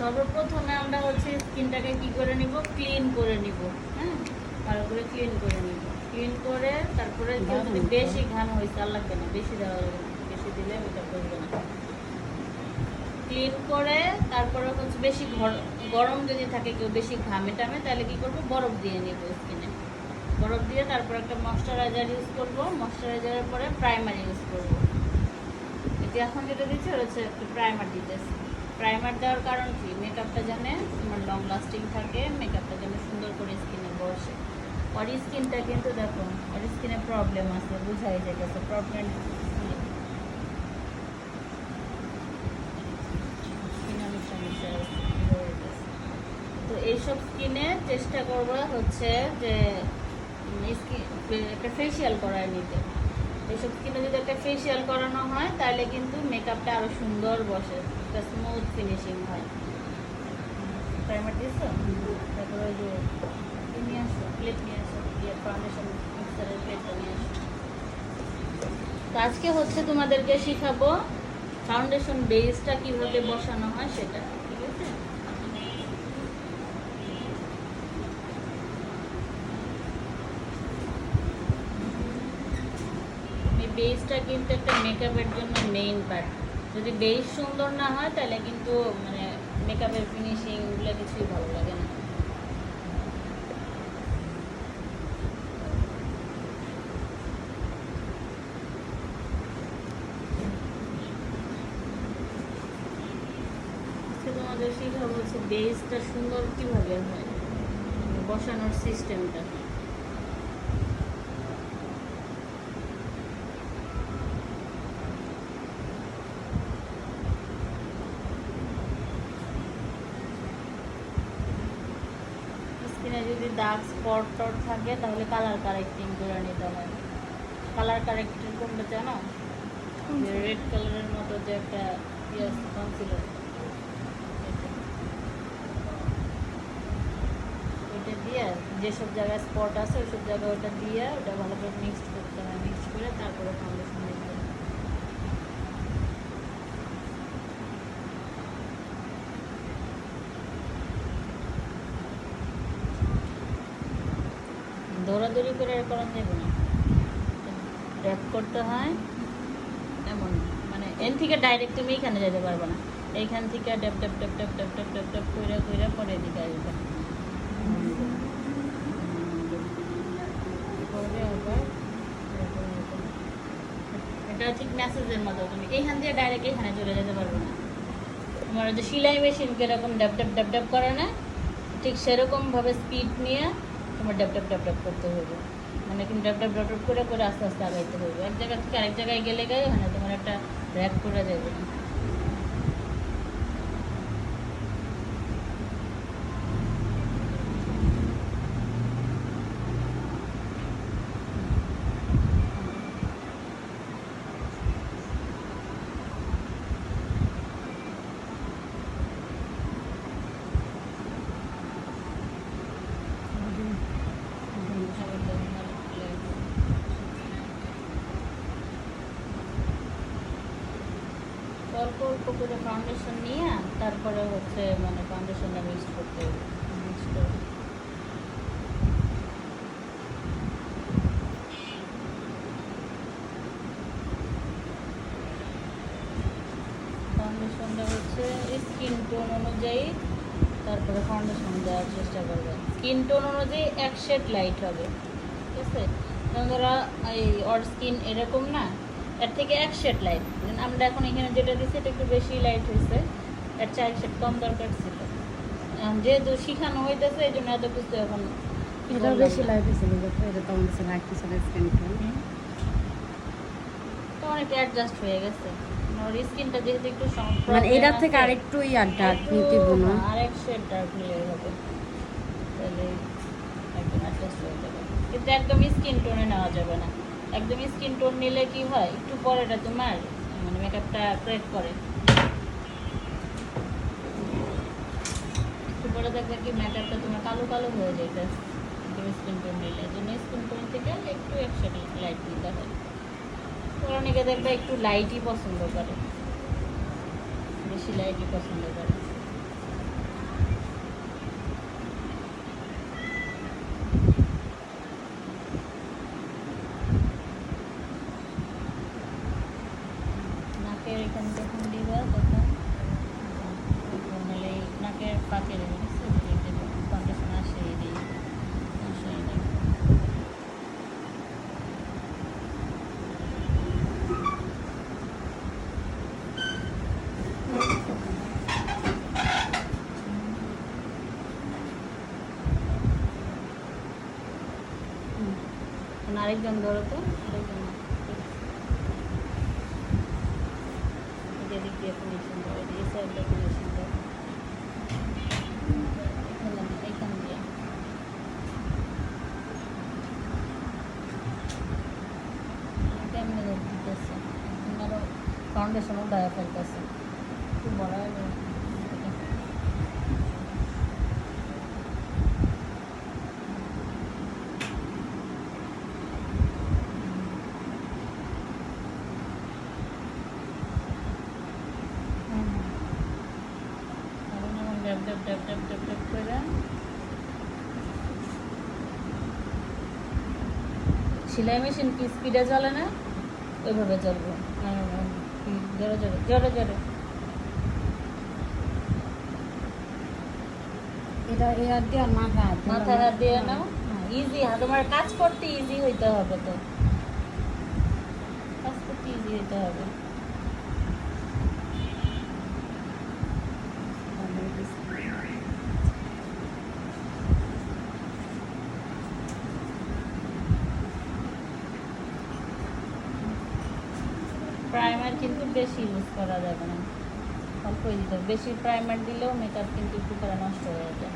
সর্বপ্রথমে আমরা হচ্ছে স্কিনটাকে কি করে নিব? ক্লিন করে নিব হ্যাঁ? ভালো করে ক্লিন করে নিব। ক্লিন করে তারপরে যদি বেশি ঘাম হয়েছে আর লাগবে না বেশি দেওয়া যাবে না বেশি দিলে ওইটা করবে না। ক্লিন করে তারপরে হচ্ছে বেশি গরম যদি থাকে কেউ বেশি ঘামে টামে তাহলে কি করব? বরফ দিয়ে নিব স্কিনে। বরফ দিয়ে তারপর একটা ময়শ্চারাইজার ইউজ করব। ময়শ্চারাইজারের পরে প্রাইমার ইউজ করব। এটা এখন যেটা দিচ্ছে হচ্ছে একটু প্রাইমার দিতেছি। প্রাইমার দেওয়ার কারণ কি? মেকআপটা যেন তোমার লং লাস্টিং থাকে মেকআপটা যেন সুন্দর করে স্কিনে বসে। ওর স্কিনটা কিন্তু দেখো ওর স্কিনে প্রবলেম আছে, বুঝাই যেতেছে প্রবলেম। তো এইসব স্কিনে চেষ্টা করব হচ্ছে যে একটা ফেসিয়াল করায় নিতে। এইসব স্কিনে যদি একটা ফেসিয়াল করানো হয়, তাহলে কিন্তু মেকআপটা আরও সুন্দর বসে। একটা স্মুথ ফিনিশিং হয়। প্রাইমার দিয়েছ? তারপরে ওই যে নিয়ে আসো প্লেট নিয়ে আসো, দিয়ে ফাউন্ডেশন মিক্সারের প্লেটটা নিয়ে আসো। তো আজকে হচ্ছে তোমাদেরকে শিখাবো ফাউন্ডেশন বেসটা কীভাবে বসানো হয় সেটা, ঠিক আছে? বেসটা কিন্তু একটা মেকআপের জন্য মেইন পার্ট যদি বেশ সুন্দর না হয়, তাহলে কিন্তু মানে মেকআপের ফিনিশিং ওগুলো কিছুই ভালো লাগে না। আজকে তোমাদের শিখাবো হচ্ছে বেসটা সুন্দর কীভাবে হয়? বসানোর সিস্টেমটা স্কিনে যদি দাগ স্পট টট থাকে তাহলে কালার কারেক্টিং করে নিতে হয়। কালার কারেক্টিং কোনটা জানো? রেড কালারের মতো যে একটা ইয়ে কনসিলার ওইটা দিয়ে যেসব জায়গায় স্পট আছে ওইসব জায়গায় ওটা দিয়ে ওটা ভালো করে মিক্সড করতে হয় মিক্সড করে তারপরে ফাউন্ডেশন দিতে হয়। দৌড়াদৌড়ি করে করা যাবে না। র্যাপ করতে হয়, এমন মানে এন থেকে ডাইরেক্ট তুমি এখানে যেতে পারবে না। এইখান থেকে ড্যাপ ড্যাপ ড্যাপ ড্যাপ ড্যাপ ড্যাপ ড্যাপ ড্যাপ কইরা কইরা পরে এদিকে আসবে। এটা ঠিক মেসেজের মতো। তুমি এইখান দিয়ে ডাইরেক্ট এখানে চলে যেতে পারবে না। তোমার যে সেলাই মেশিন কীরকম ড্যাপ ড্যাপ ড্যাপ ড্যাপ করে না, ঠিক সেরকম ভাবে স্পিড নিয়ে তোমার ড্যাপ ড্যাপ ড্যাপ ড্যাপ করতে হবে মানে কিন্তু ড্যাপ ড্যাপ ড্যাপ করে করে আস্তে আস্তে আগাইতে হবে এক জায়গা থেকে আরেক জায়গায় গেলে গেলে মানে তোমার একটা র্যাক করে যাবে অল্প করে ফাউন্ডেশন নিয়ে তারপরে হচ্ছে মানে ফাউন্ডেশনটা মিক্স করতে মিক্স ফাউন্ডেশনটা হচ্ছে স্কিন টোন অনুযায়ী তারপরে ফাউন্ডেশন দেওয়ার চেষ্টা করবে। স্কিন টোন অনুযায়ী এক শেড লাইট হবে, ঠিক আছে? ধরো, এই ওর স্কিন এরকম না এর থেকে এক শেড লাইট আমরা এখন এখানে যেটা দিচ্ছি এটা একটু বেশি লাইট হয়েছে এর চার শেড কম দরকার ছিল। যেহেতু শিখানো হইতেছে এই জন্য এত কিছু এখন বেশি লাইট এটা তো আমাদের। তো অনেক অ্যাডজাস্ট হয়ে গেছে। ওর স্কিনটা যেহেতু একটু মানে এটার থেকে আরেকটু ইয়ার ডার্ক নিতে না? আরেক শেড ডার্ক নিলে হবে। তাহলে একদম অ্যাডজাস্ট হয়ে যাবে। কিন্তু একদম স্কিন টোনে নেওয়া যাবে না। একদম স্কিন টোন নিলে কি হয়? একটু পরে এটা তোমার মানে মেকআপটা ক্রেক করে। একটু পরে দেখবে কি মেকআপটা তোমার কালো কালো হয়ে যাইতে একদম স্কিন টোন নিলে। এই জন্য স্কিন টোন থেকে একটু একসাথে লাইট দিতে হয়। অনেকে দেখবে একটু লাইটই পছন্দ করে। বেশি লাইটই পছন্দ করে। আরেকজন ধরো তো। এদিক দিয়ে ফিনিশিং দাও এই সাইডটা ফিনিশিং দাও। এখানে না, এখান দিয়ে। কেমনে দিতেছে আরও ফাউন্ডেশন উঠায় ফেলতেছে একটু বড় হয়ে যাবে। হুম। এখন এমন ড্যাব ড্যাব ড্যাব ড্যাব করে সেলাই মেশিন কি স্পিডে চলে না? ওইভাবে চলবো। হ্যাঁ, হ্যাঁ, জোরে জোরে জোরে জোরে। এটা দিয়ে মাথা মাথা হাত দিয়ে হ্যাঁ। নাও। ইজি হ্যাঁ তোমার কাজ করতে ইজি হইতে হবে তো। কাজ করতে ইজি হইতে হবে প্রাইমার কিন্তু বেশি ইউজ করা যাবে না। অল্পই দিতে হবে। বেশি প্রাইমার দিলেও মেকআপ কিন্তু একটু করে নষ্ট হয়ে যায়।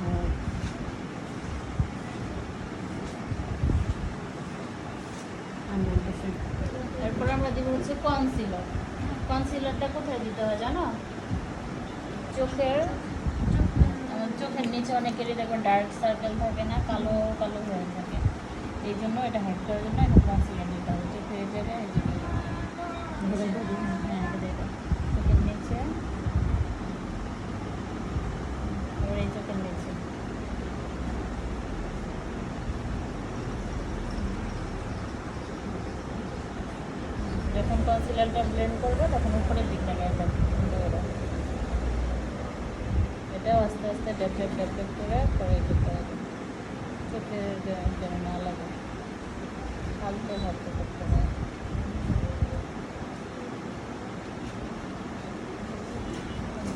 হ্যাঁ। এরপর আমরা দিব হচ্ছে কনসিলার কনসিলারটা কোথায় দিতে হয় জানো? চোখের চোখের নিচে অনেকেরই দেখবেন ডার্ক সার্কেল থাকে না, কালো কালো হয়ে থাকে এই জন্য এটা হাইড করার জন্য এটা কনসিলার দিতে হবে চোখের দিই। হ্যাঁ দেখো চোখের নিচে। এই চোখের নিচে। যখন কনসিলারটা ব্লেন্ড করবে, তখন উপরের দিকটা এটা আস্তে আস্তে ডেপ ডেপ করে করে করতে হবে চোখে যে- যেন না লাগে। হালকা হালকা করতে হবে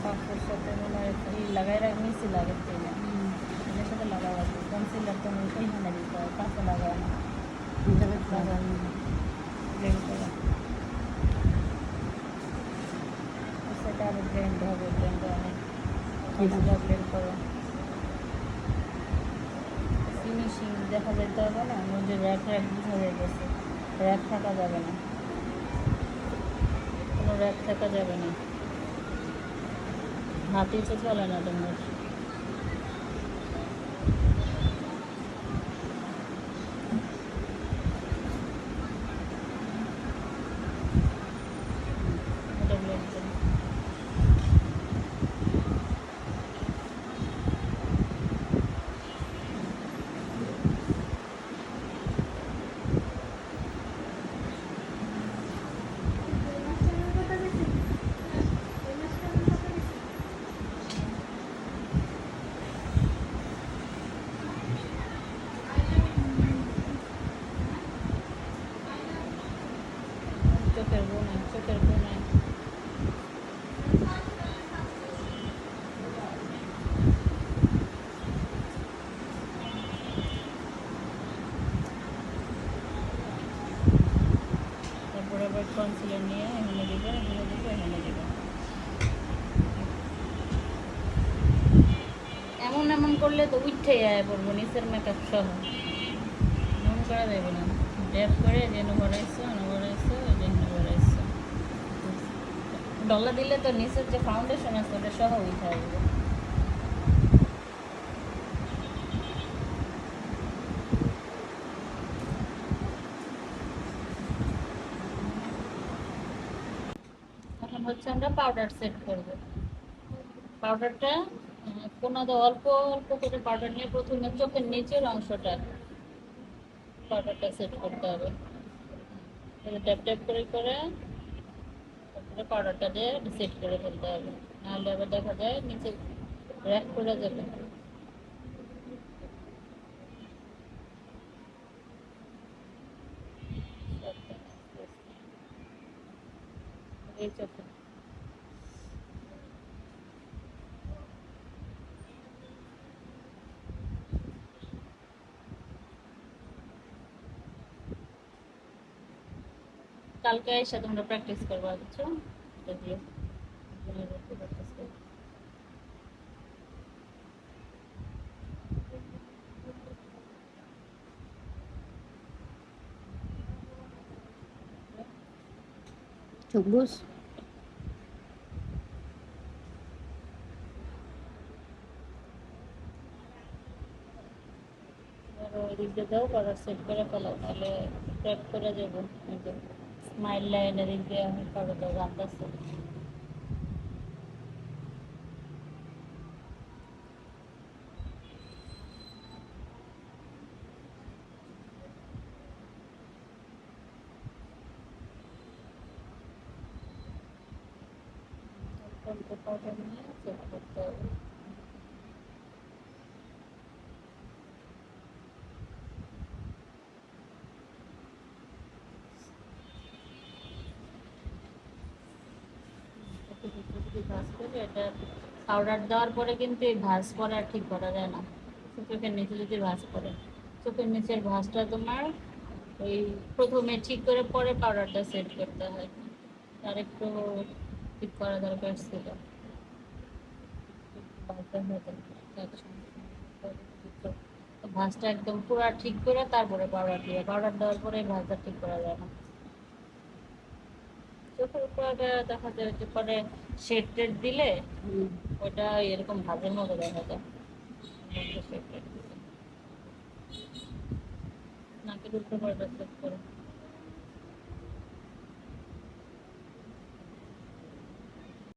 পাঁচটার সাথে মনে হয় ই লাগাই রাখ নিচে লাগে তেলে হুম। এটার সাথে লাগাও আছে কনসিলার তো ওইখানে দিতে হয় কাছে লাগায় না এটা বেশ ভালো। ব্লেন্ড করে সেটা আরও ব্লেন্ড হবে ব্লেন্ড অনেক কনসিলার ব্লেন্ড করো ফিনিশিং দেখা যেতে হবে না মধ্যে র্যাক র্যাক হয়ে গেছে। র্যাক থাকা যাবে না। কোনো র্যাক থাকা যাবে না। হাতে তো চলে না তোমার এটা blend করো। চোখের কোনায় চোখের কোনায় আবার কনসিলার নিয়ে এখানে দিবে এখানে দিবে এখানে দিবে। এমন এমন করলে তো উঠে যায় পড়ব নিচের মেকআপ সহ। এমন করা যাবে না। ড্যাপ করে যেন ভরাইছো এনে ভরাইছো যেন ভরাইছো ডলা দিলে তো নিচের যে ফাউন্ডেশন আছে ওটা সহ উঠে আসবে এখন হচ্ছে আমরা পাউডার সেট করব। পাউডারটা কোনাতে অল্প অল্প করে পাউডার নিয়ে প্রথমে চোখের নিচের অংশটা পাউডারটা সেট করতে হবে। ট্যাপ ট্যাপ করে করে তারপরে পাউডারটা দিয়ে সেট করে ফেলতে হবে। নাহলে আবার দেখা যায় নিচে র্যাক করে যাবে এই চোখে কালকে এসে তোমরা প্র্যাকটিস করবা বুঝছ? এটা দিয়ে প্র্যাকটিস করবা দাও কালার সেট করে ফেলো তাহলে ট্র্যাক করে যাব স্মাইল লাইনের দিক দিয়ে আমি নিয়ে সেট করতে হবে একটু ভিতরে যদি ভাঁজ করি, এটা পাউডার দেওয়ার পরে কিন্তু এই ভাঁজ করা ঠিক করা যায় না। চোখের নিচে যদি ভাঁজ করে চোখের নিচের ভাঁজটা তোমার ওই প্রথমে ঠিক করে পরে পাউডারটা সেট করতে হয়। আর একটু ঠিক করা দরকার ছিল। ভাঁজটা একদম পুরো ঠিক করে তারপরে পাউডার দিয়ে পাউডার দেওয়ার পরে ভাঁজটা ঠিক করা যায় না। চোখের উপরে দেখা যায় যে পরে শেড টেড দিলে ওটা এরকম ভাজের মতো দেখা যায়। নাকের উপরে করে